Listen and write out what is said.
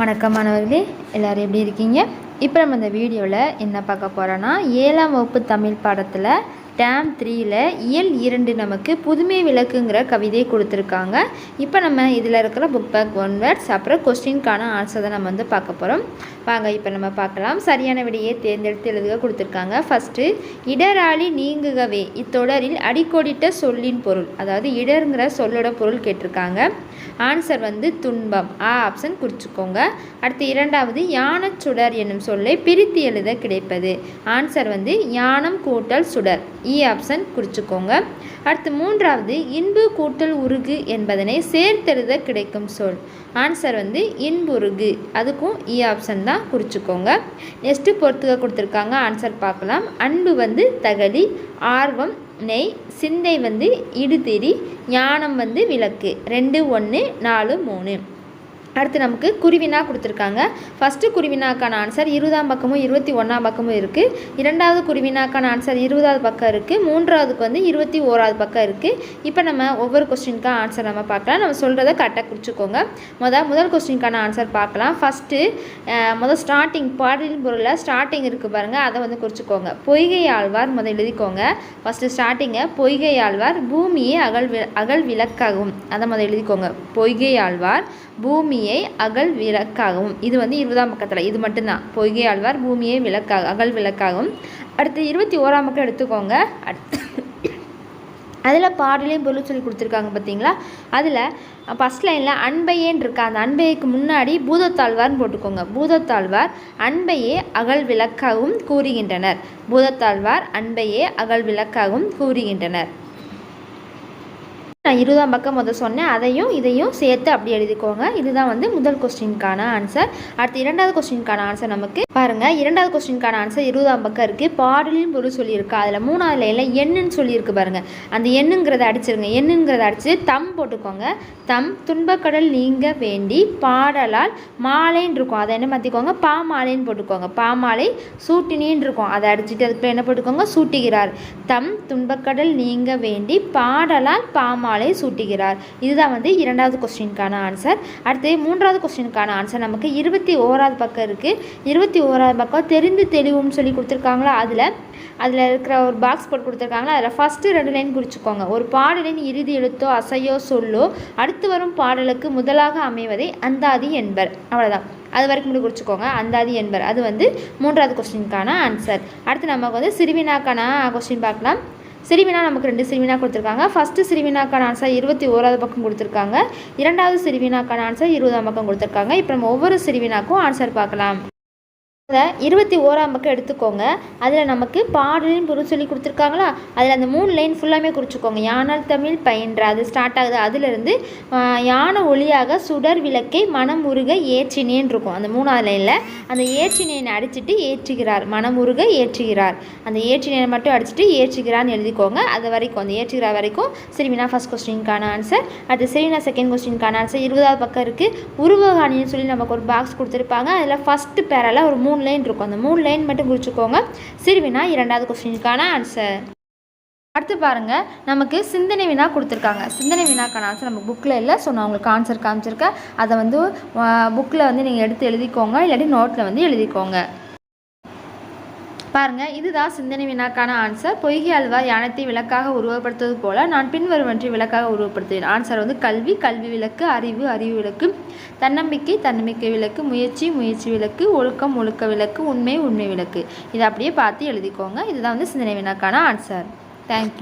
வணக்கம் மாணவர்களே எல்லோரும் எப்படி இருக்கீங்க? இப்போ நம்ம இந்த வீடியோவில் என்ன பார்க்க போகிறோன்னா ஏழாம் வகுப்பு தமிழ் பாடத்தில் டேம் த்ரீயில் இயல் இரண்டு நமக்கு புதுமை விளக்குங்கிற கவிதை கொடுத்துருக்காங்க. இப்போ நம்ம இதில் இருக்கிற புக் பேக் ஒன் வேர்ட்ஸ் அப்புறம் கொஸ்டின்கான ஆன்சர் தான் நம்ம வந்து பார்க்க போகிறோம் வாங்க இப்போ நம்ம பார்க்கலாம். சரியான விடையை தேர்ந்தெடுத்து எழுதுக கொடுத்துருக்காங்க. ஃபஸ்ட்டு இடராளி நீங்குகவே. இத்தொடரில் அடிக்கோடிட்ட சொல்லின் பொருள் அதாவது இடருங்கிற சொல்லோட பொருள் கேட்டிருக்காங்க. ஆன்சர் வந்து துன்பம். ஆ ஆப்ஷன் குறிச்சிக்கோங்க. அடுத்து இரண்டாவது யானச்சுடர் என்னும் சொல்லை பிரித்து எழுத கிடைப்பது. ஆன்சர் வந்து யானம் கூட்டல் சுடர். E இ ஆப்ஷன் குறிச்சிக்கோங்க. அடுத்து மூன்றாவது இன்பு கூட்டல் உருகு என்பதனை சேர்த்தெழுத கிடைக்கும் சொல். ஆன்சர் வந்து இன்புருகு அதுக்கும் e இ ஆப்ஷன் தான் குறிச்சிக்கோங்க. நெக்ஸ்ட்டு பொறுத்துக்க கொடுத்துருக்காங்க. ஆன்சர் பார்க்கலாம். அன்பு வந்து தகலி ஆர்வம் நெய் சிந்தை வந்து இடுதிரி ஞானம் வந்து விளக்கு. ரெண்டு ஒன்று நாலு மூணு. அடுத்து நமக்கு குருவினா கொடுத்துருக்காங்க. ஃபஸ்ட்டு குருவினாக்கான ஆன்சர் இருபதாம் பக்கமும் இருபத்தி ஒன்றாம் பக்கமும் இருக்குது இரண்டாவது குருவினாக்கான ஆன்சர் இருபதாவது பக்கம் இருக்குது மூன்றாவதுக்கு வந்து இருபத்தி ஓராவது பக்கம் இருக்குது இப்போ நம்ம ஒவ்வொரு கொஸ்டினுக்கான ஆன்சர் நம்ம பார்க்கலாம். நம்ம சொல்கிறத கரெக்டாக குறிச்சிக்கோங்க. முதல் முதல் கொஸ்டினுக்கான ஆன்சர் பார்க்கலாம். ஃபஸ்ட்டு முதல் ஸ்டார்டிங் பாடலின் பொருளில் ஸ்டார்டிங் இருக்குது பாருங்கள் அதை வந்து குறிச்சிக்கோங்க. பொய்கை ஆழ்வார் முதல் எழுதிக்கோங்க. ஃபஸ்ட்டு ஸ்டார்டிங்கை பொய்கை ஆழ்வார் பூமியை அகல் அகல் விளக்காகும். அதை முதல் எழுதிக்கோங்க. பொய்கை ஆழ்வார் பூமியை அகல் விளக்காகவும் இது வந்து இருபதாம் பக்கத்தில் இது மட்டும்தான். பொய்கை ஆழ்வார் பூமியை விளக்காக அகல் விளக்காகவும். அடுத்து இருபத்தி ஓராம் பக்கம் எடுத்துக்கோங்க. அதில் பாடலையும் பொருள் சொல்லி கொடுத்துருக்காங்க பார்த்தீங்களா அதில் ஃபஸ்ட் லைனில் அன்பையேன்னு இருக்கா? அந்த அன்பையைக்கு முன்னாடி பூதத்தாழ்வார்னு போட்டுக்கோங்க. பூதத்தாழ்வார் அன்பையே அகல் விளக்காகவும் கூறுகின்றனர். பூதத்தாழ்வார் அன்பையே அகல் விளக்காகவும் கூறுகின்றனர். நான் இருபதாம் பக்கம் முதல் சொன்னேன். அதையும் இதையும் சேர்த்து அப்படி எழுதிக்கோங்க. இதுதான் வந்து முதல் கொஸ்டினுக்கான ஆன்சர் அடுத்து இரண்டாவது கொஸ்டினுக்கான ஆன்சர் நமக்கு பாருங்கள் இரண்டாவது கொஸ்டினுக்கான ஆன்சர் இருபதாம் பக்கம் இருக்குது பாடலின் பொருள் சொல்லியிருக்கு. அதில் மூணாவது லைனில் எண்ணுன்னு சொல்லியிருக்கு பாருங்கள் அந்த எண்ணுங்கிறத அடிச்சிருங்க. எண்ணுங்கிறத அடித்து தம் போட்டுக்கோங்க. தம் துன்பக்கடல் நீங்க வேண்டி பாடலால் மாலைன்னு இருக்கும். அதை என்ன மாற்றிக்கோங்க பாமாலைன்னு போட்டுக்கோங்க. பாமாலை சூட்டினின்னு இருக்கும். அதை அடிச்சுட்டு அதுக்கு என்ன போட்டுக்கோங்க? சூட்டுகிறார். தம் துன்பக்கடல் நீங்க வேண்டி பாடலால் பாமாலை மாலை சூட்டுகிறார். இதுதான் வந்து இரண்டாவது கொஸ்டினுக்கான ஆன்சர் அடுத்து மூன்றாவது கொஸ்டினுக்கான ஆன்சர் நமக்கு இருபத்தி ஓராவது பக்கம் இருக்குது இருபத்தி ஓராவது பக்கம் தெரிந்து தெளிவும் சொல்லி கொடுத்துருக்காங்களா? அதில் அதில் இருக்கிற ஒரு பாக்ஸ் போட்டு கொடுத்துருக்காங்களா? அதில் ஃபஸ்ட்டு ரெண்டு லைன் குறிச்சிக்கோங்க. ஒரு பாடலின் இறுதி எழுத்தோ அசையோ சொல்லோ அடுத்து வரும் பாடலுக்கு முதலாக அமைவதை அந்தாதி என்பர். அவ்வளோதான் அது வரைக்கும் மட்டும் குறிச்சிக்கோங்க. அந்தாதி என்பர். அது வந்து மூன்றாவது கொஸ்டினுக்கான ஆன்சர் அடுத்து நமக்கு வந்து சிறுவினாக்கான கொஸ்டின் பார்க்கலாம். சிறுவினா நமக்கு ரெண்டு சிறுவினா கொடுத்துருக்காங்க. ஃபஸ்ட்டு சிறுவினாக்கான ஆன்சர் இருபத்தி ஓராவது பக்கம் கொடுத்துருக்காங்க. இரண்டாவது சிறுவினாக்கான ஆன்சர் இருபதாம் பக்கம் கொடுத்துருக்காங்க. இப்போ நம்ம ஒவ்வொரு சிறுவினாக்கும் ஆன்சர் பார்க்கலாம். அதை இருபத்தி ஓராம் பக்கம் எடுத்துக்கோங்க. அதில் நமக்கு பாடலின் பொருள் சொல்லி கொடுத்துருக்காங்களா? அதில் அந்த மூணு லைன் ஃபுல்லாமே குறிச்சிக்கோங்க. யானால் தமிழ் பயின்ற அது ஸ்டார்ட் ஆகுது. அதுலேருந்து யானை ஒளியாக சுடர் விளக்கை மனமுருக ஏற்றினேன் இருக்கும். அந்த மூணாவது லைனில் அந்த ஏற்றினேன் அடிச்சுட்டு ஏற்றுகிறார். மனமுருக ஏற்றுகிறார். அந்த ஏற்றினேன் மட்டும் அடிச்சுட்டு ஏற்றுகிறான்னு எழுதிக்கோங்க. அது வரைக்கும் அந்த ஏற்றுகிறார் வரைக்கும் சரிவினா ஃபஸ்ட் கொஸ்டினுக்கான ஆன்சர் அது சரிவினா செகண்ட் கொஸ்டினுக்கான ஆன்சர் இருபதாவது பக்கம் இருக்குது உருவகாணின்னு சொல்லி நமக்கு ஒரு பாக்ஸ் கொடுத்துருப்பாங்க. அதில் ஃபஸ்ட்டு பேரால் ஒரு மூணு மூணு லைன் இருக்கும். அந்த மூணு லைன் மட்டும் குறிச்சிக்கோங்க சிறுவினா இரண்டாவது கொஸ்டினுக்கான ஆன்சர் அடுத்து பாருங்கள் நமக்கு சிந்தனை வினா கொடுத்துருக்காங்க. சிந்தனை வினாக்கான ஆன்சர் நம்ம புக்கில் இல்லை. ஸோ நான் உங்களுக்கு ஆன்சர் காமிச்சிருக்கேன். அதை வந்து புக்கில் வந்து நீங்கள் எடுத்து எழுதிக்கோங்க. இல்லாட்டி நோட்டில் வந்து எழுதிக்கோங்க. பாருங்கள் இதுதான் சிந்தனை வினாக்கான ஆன்சர் பொய்கை அல்வா யானத்தை விளக்காக உருவப்படுத்துவது போல நான் பின்வருவன்றை விளக்காக உருவப்படுத்துவேன் ஆன்சர் வந்து கல்வி கல்வி விளக்கு அறிவு அறிவு விளக்கு தன்னம்பிக்கை தன்னம்பிக்கை விளக்கு முயற்சி முயற்சி விளக்கு ஒழுக்கம் ஒழுக்க விளக்கு உண்மை உண்மை விளக்கு. இதை அப்படியே பார்த்து எழுதிக்கோங்க. இதுதான் வந்து சிந்தனை வினாக்கான ஆன்சர் தேங்க்யூ